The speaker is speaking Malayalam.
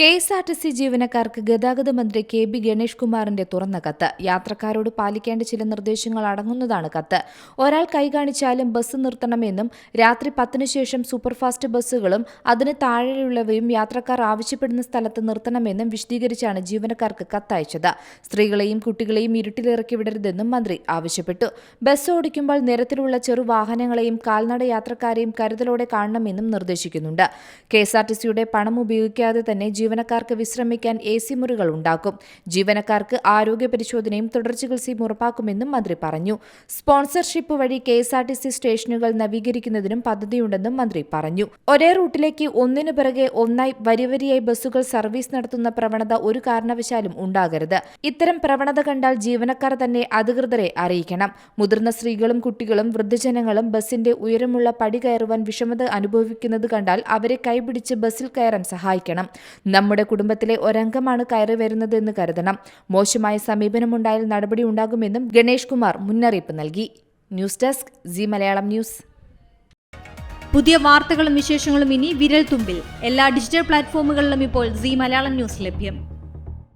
K S R T C ജീവനക്കാർക്ക് ഗതാഗത മന്ത്രി കെ ബി ഗണേഷ് കുമാറിന്റെ തുറന്ന കത്ത്. യാത്രക്കാരോട് പാലിക്കേണ്ട ചില നിർദ്ദേശങ്ങൾ അടങ്ങുന്നതാണ് കത്ത്. ഒരാൾ കൈ കാണിച്ചാലും ബസ് നിർത്തണമെന്നും രാത്രി പത്തിനു ശേഷം സൂപ്പർഫാസ്റ്റ് ബസ്സുകളും അതിന് താഴെയുള്ളവയും യാത്രക്കാർ ആവശ്യപ്പെടുന്ന സ്ഥലത്ത് നിർത്തണമെന്നും വിശദീകരിച്ചാണ് ജീവനക്കാർക്ക് കത്തയച്ചത്. സ്ത്രീകളെയും കുട്ടികളെയും ഇരുട്ടിലിറക്കി വിടരുതെന്നും മന്ത്രി ആവശ്യപ്പെട്ടു. ബസ് ഓടിക്കുമ്പോൾ നിരത്തിലുള്ള ചെറു വാഹനങ്ങളെയും കാൽനട യാത്രക്കാരെയും കരുതലോടെ കാണണമെന്നും നിർദ്ദേശിക്കുന്നുണ്ട്. കെ എസ് ആർ ടി സിയുടെ പണം ഉപയോഗിക്കാതെ തന്നെ ജീവനക്കാർക്ക് വിശ്രമിക്കാൻ എ സി മുറികൾ ഉണ്ടാക്കും. ജീവനക്കാർക്ക് ആരോഗ്യ പരിശോധനയും തുടർ ചികിത്സയും ഉറപ്പാക്കുമെന്നും മന്ത്രി പറഞ്ഞു. സ്പോൺസർഷിപ്പ് വഴി K S R T C സ്റ്റേഷനുകൾ നവീകരിക്കുന്നതിനും പദ്ധതിയുണ്ടെന്നും മന്ത്രി പറഞ്ഞു. ഒരേ റൂട്ടിലേക്ക് ഒന്നിനു പിറകെ ഒന്നായി വരിവരിയായി ബസ്സുകൾ സർവീസ് നടത്തുന്ന പ്രവണത ഒരു കാരണവശാലും ഉണ്ടാകരുത്. ഇത്തരം പ്രവണത കണ്ടാൽ ജീവനക്കാർ തന്നെ അധികൃതരെ അറിയിക്കണം. മുതിർന്ന സ്ത്രീകളും കുട്ടികളും വൃദ്ധജനങ്ങളും ബസിന്റെ ഉയരമുള്ള പടി കയറുവാൻ വിഷമത അനുഭവിക്കുന്നത് കണ്ടാൽ അവരെ കൈപിടിച്ച് ബസ്സിൽ കയറാൻ സഹായിക്കണം. നമ്മുടെ കുടുംബത്തിലെ ഒരംഗമാണ് കയറി വരുന്നതെന്ന് കരുതണം. മോശമായ സമീപനമുണ്ടായാൽ നടപടി ഉണ്ടാകുമെന്നും ഗണേഷ് കുമാർ മുന്നറിയിപ്പ് നൽകി. News desk Zee Malayalam news. പുതിയ വാർത്തകളും വിശേഷങ്ങളും ഇനി വിരൽ തുമ്പിൽ എല്ലാ ഡിജിറ്റൽ പ്ലാറ്റ്ഫോമുകളിലും ഇപ്പോൾ സി മലയാളം ന്യൂസ് ലഭ്യം.